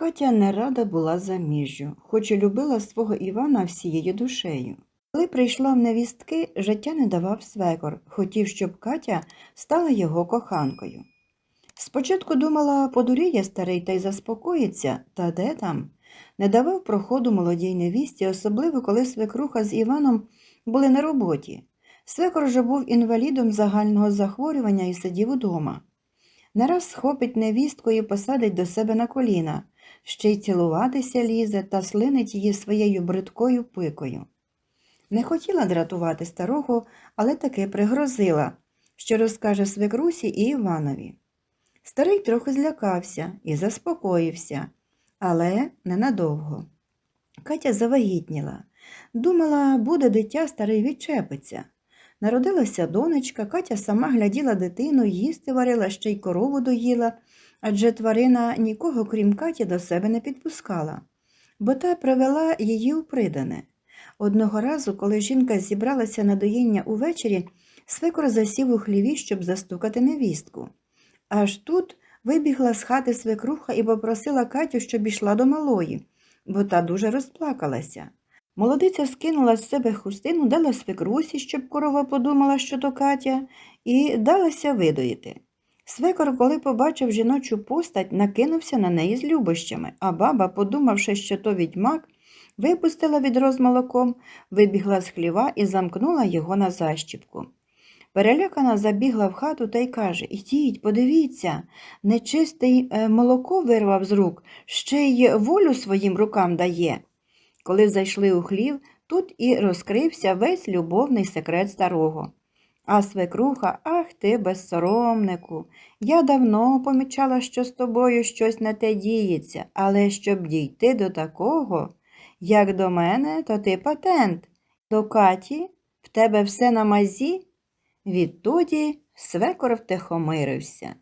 Катя не рада була заміжжю, хоч і любила свого Івана всією душею. Коли прийшла в невістки, життя не давав свекор, хотів, щоб Катя стала його коханкою. Спочатку думала, подуріє старий та й заспокоїться, та де там? Не давав проходу молодій невісті, особливо коли свекруха з Іваном були на роботі. Свекор же був інвалідом загального захворювання і сидів удома. Не раз схопить невістку і посадить до себе на коліна, ще й цілуватися лізе та слинить її своєю бридкою пикою. Не хотіла дратувати старого, але таки пригрозила, що розкаже свекрусі і Іванові. Старий трохи злякався і заспокоївся, але ненадовго. Катя завагітніла. Думала, буде дитя, старий відчепиться. Народилася донечка, Катя сама гляділа дитину, їсти варила, ще й корову доїла, адже тварина нікого, крім Каті, до себе не підпускала, бо та привела її у придане. Одного разу, коли жінка зібралася на доїння увечері, свекор засів у хліві, щоб застукати невістку. Аж тут вибігла з хати свекруха і попросила Катю, щоб ішла до малої, бо та дуже розплакалася. Молодиця скинула з себе хустину, дала свекрусі, щоб корова подумала, що то Катя, і далася видоїти. Свекор, коли побачив жіночу постать, накинувся на неї з любощами, а баба, подумавши, що то відьмак, випустила відро з молоком, вибігла з хліва і замкнула його на защіпку. Перелякана забігла в хату та й каже Ідіть, подивіться, нечистий е, молоко вирвав з рук, ще й волю своїм рукам дає. Коли зайшли у хлів, тут і розкрився весь любовний секрет старого. А свекруха, ах ти, безсоромнику, я давно помічала, що з тобою щось не те діється, але щоб дійти до такого, як до мене, то ти патент. До Каті в тебе все на мазі? Відтоді свекор втихомирився.